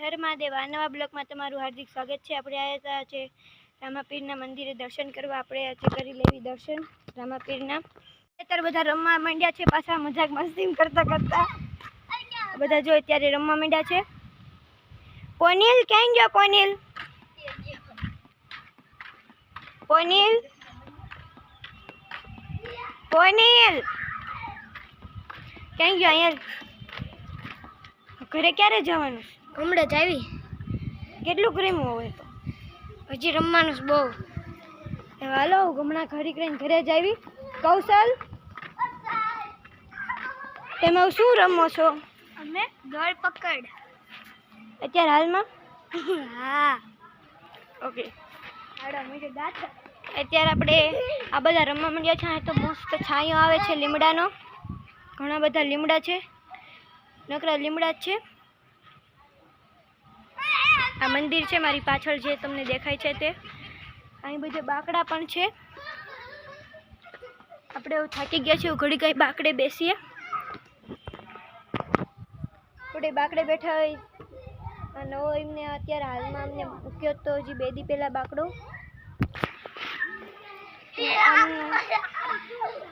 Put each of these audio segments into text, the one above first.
હર મહાદેવ આ નવા બ્લોકમાં તમારું હાર્દિક સ્વાગત છે. આપણે આવ્યા છે રામાપીરના મંદિરે દર્શન કરવા. આપણે આજે કરી લેવી દર્શન રામાપીરના. અત્યારે બધા રમવા માંડ્યા છે. પાછા મજાક મસ્તી કરતા કરતા. બધા જો અત્યારે રમવા માંડ્યા છે. પોનીલ ક્યાં ગયો પોનીલ? પોનીલ? પોનીલ? ક્યાં ગયો અહીંયા? ઘરે ક્યારે જવાનું? હમણાં જ આવી. કેટલું ક્રીમ હોય તો? હજી રમવાનું બહુ. હાલો હમણાં ઘડી કરીને ઘરે જ આવી. કૌશલ તમે શું રમો છો? અમે દોડ પકડ. અત્યારે હાલમાં? હા. ઓકે અત્યારે આપણે આ બધા રમવા માંડ્યા છે. તો મસ્ત છાંયો આવે છે લીમડાનો. ઘણા બધા લીમડા છે. નકરા લીમડા જ છે. આ મંદિર છે, મારી પાછળ જે તમને દેખાય છે તે. અહીં બધે બાકડા પણ છે. આપણે એવું થાકી ગયા છીએ, ઘડી કઈ બાકડે બેસીએ. આપણે બાકડે બેઠા હોય. નવો એમને અત્યારે હાલમાં અમને મૂક્યો તો હજી બે દી પહેલાં બાકડો.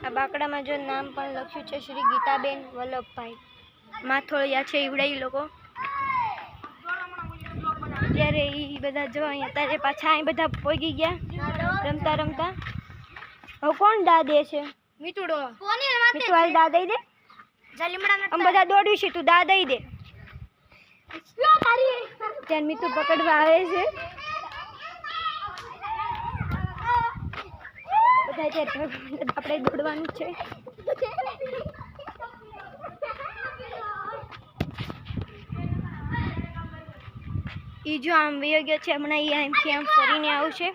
આ બાકડામાં જો નામ પણ લખ્યું છે, શ્રી ગીતાબેન વલ્લભભાઈ. માથોળિયા છે ઈવડાઈ લોકો. ત્યારે એ બધા જો અહીંયા અત્યારે પાછા અહીં બધા પોગી ગયા. રમતા રમતા. હવે કોણ દા દે છે? મીઠુડો. કોની મીઠું હાલ દા દઈ દે? જલીમડા આમ બધા દોડ્યું છે તું દા. દઈ દે ત્યાં મીઠું પકડવા આવે છે. બધા અત્યારે આપણે દોડવાનું છે. ઈ જો આમ વયો ગયો છે હમણાં એ આમથી આમ ફરીને આવશે.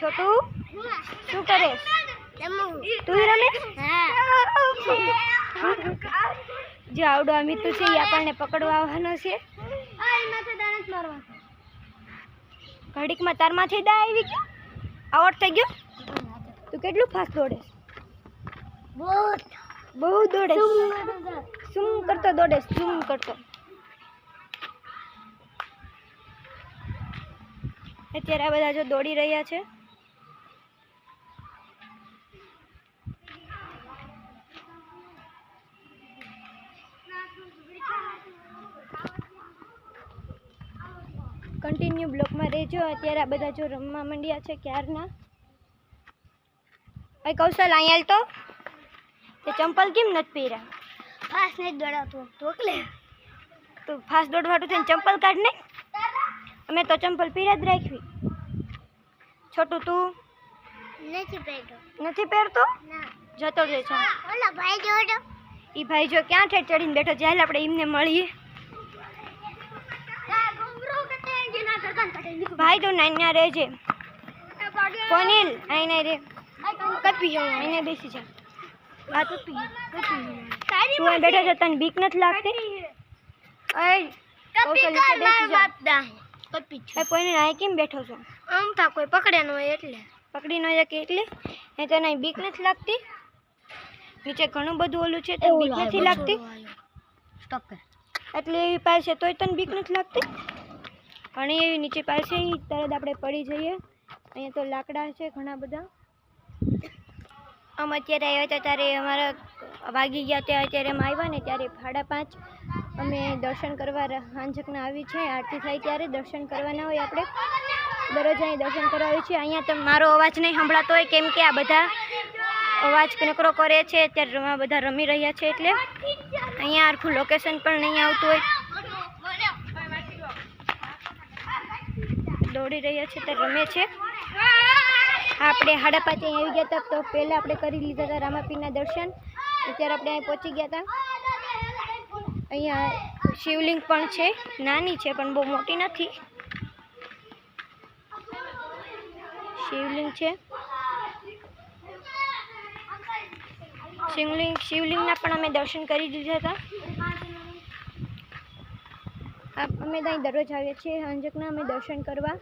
છોટું શું કરે? તું રમે? જો આવડો આ મિતુ છે એ આપણને પકડવા આવવાનો છે. ઘડીકમાં તારમાંથી દા આવી ગયો? આવડ થઈ ગયો? તું કેટલું ફાસ્ટ દોડે બહુ દોડે શું કરતો દોડે શું કરતો. અત્યારે આ બધા જો દોડી રહ્યા છે. કન્ટિન્યુ બ્લોકમાં રહેજો. અત્યારે આ બધા જો રમવા માંડ્યા છે ક્યારના? ભાઈ કૌશલ, અહીંયા તો? તે ચંપલ કેમ નથી પહેર્યા? ફાસ્ટ નહીં દોડાવતો ઢોકલે તો ફાસ્ટ દોડવાટું થઈને ચંપલ કાઢ ને. અમે તો ચંપલ પહેર્યા જ રાખવી. છોટું તું? નથી પહેરતો નથી પહેરતો? જતો રહે છે. ઓલા ભાઈ જોડો એ ભાઈ જો ક્યાં ઠેઠ ચડીને બેઠો જાય આપણે એમને મળીએ. ભાઈ તો નાન્યા રહેજે. કોનિલ નહીં રે. કપી જાઉં આઈને બેસી જા. વાત કપી તારી તું અહીં બેઠા છે. તને બીક નથી લાગતી? અય કપી કૌશલ કર નીચે બેસી મારા જા. બાપ દા કપી એ કોઈને અહીં કેમ બેઠો છો? આમ થા કોઈ પકડે ન હોય એટલે. પકડી ન શકે એટલે? એ તને બીક નથી લાગતી? નીચે ઘણું બધું ઓલું છે તને બીક નથી લાગતી? એટલે એવી પાસે તોય તને બીક નથી લાગતી? ઘણી એવી નીચે પાસે તરત આપણે પડી જઈએ. અહીંયા તો લાકડા છે ઘણા બધા. આમ અત્યારે આવ્યા હતા ત્યારે અમારા વાગી ગયા ત્યાં અત્યારે અમે આવ્યા ને ત્યારે સાડા પાંચ અમે દર્શન કરવા હાંજકના આવી છે, આરતી થાય ત્યારે દર્શન કરવાના હોય આપણે. દરરોજ અહીં દર્શન કરવા આવી છે અહીંયા તો મારો અવાજ નહીં સંભળાતો હોય, કેમ કે આ બધા અવાજ નકરો કરે છે, અત્યારે બધા રમી રહ્યા છે એટલે. અહીંયા આખું લોકેશન પણ નહીં આવતું હોય. દોડી રહ્યા છે તે રમે છે. આપણે સાડા પાંચે આવી ગયા હતા, તો પહેલાં આપણે કરી લીધા હતા રામાપીરના દર્શન. અત્યારે આપણે અહીં પહોંચી ગયા હતા અહીંયા શિવલિંગ પણ છે, નાની છે, પણ બહુ મોટી નથી. શિવલિંગ છે. શિવલિંગ, શિવલિંગના પણ અમે દર્શન કરી દીધા હતા અમે ત્યાં દરરોજ આવીએ છીએ અંજકના અમે દર્શન કરવા.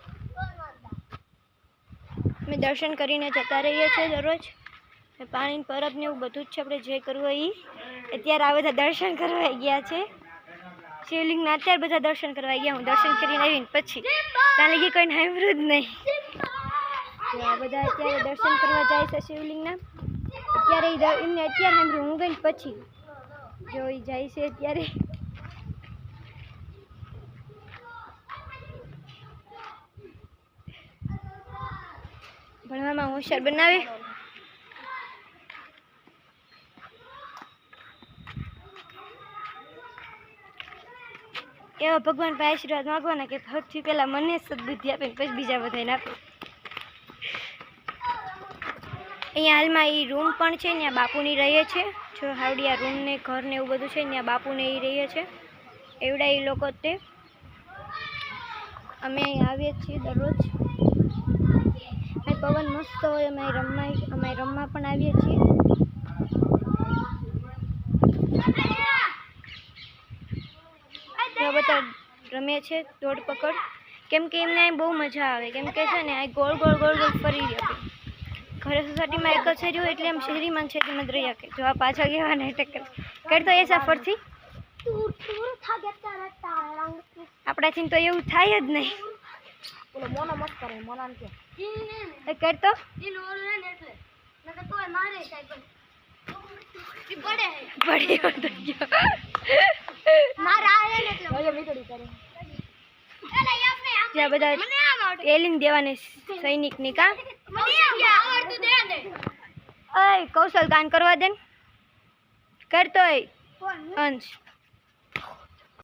અમે દર્શન કરીને જતા રહીએ છીએ દરરોજ. પાણી પરબ ને એવું બધું જ છે આપણે જે કરવું હોય અત્યારે આ બધા દર્શન કરવા ગયા છે. શિવલિંગના અત્યારે બધા દર્શન કરવા ગયા. હું દર્શન કરીને આવીને પછી ત્યાં લગી કોઈને સાંભળ્યું જ નહીં. આ બધા અત્યારે દર્શન કરવા જાય છે શિવલિંગના. અત્યારે એમને અત્યારે સાંભળ્યું. હું ગઈ પછી જો એ જાય છે અત્યારે. ભણવામાં હોશિયાર બનાવે. એવા ભગવાન પાસે આશીર્વાદ માગવાના કે સૌથી પહેલાં મને સદબુદ્ધિ આપે ને પછી બીજા બધાને આપે. અહીંયા હાલમાં એ રૂમ પણ છે, ત્યાં બાપુની રહીએ છે. જો હાવડી આ રૂમ ને ઘર ને એવું બધું છે, ત્યાં બાપુને એ રહીએ છે. એવડા એ લોકો તે. અમે અહીં આવીએ છીએ દરરોજ. પવન મસ્ત હોય, અમે રમવા અમે રમવા પણ આવીએ છીએ જો બધા રમે છે દોડ પકડ. કેમ કે એમને અહીં બહુ મજા આવે. કેમ કે છે ને અહીં ગોળ ગોળ ગોળ ગોળ ફરી શકે. ઘરે સોસાયટીમાં એક જ શેરી હોય એટલે આમ શેરીમાં શેરીમાં જ રહી શકે. જો આ પાછા ગયા ને કરે. કરતો એ સફરથી. આપણાથી તો એવું થાય જ નહીં. મોનો મત કરે મોના કે એ કરતો ઈ ઓલું ને એટલે. નકર તોય મારે સાહેબ પડે પડી મારા ને એટલે. હવે કરે. આપણે બધા એલિન દેવાને સૈનિકની કા? અય કૌશલ કાન કરવા દે ને કરતો હોય. અંશ.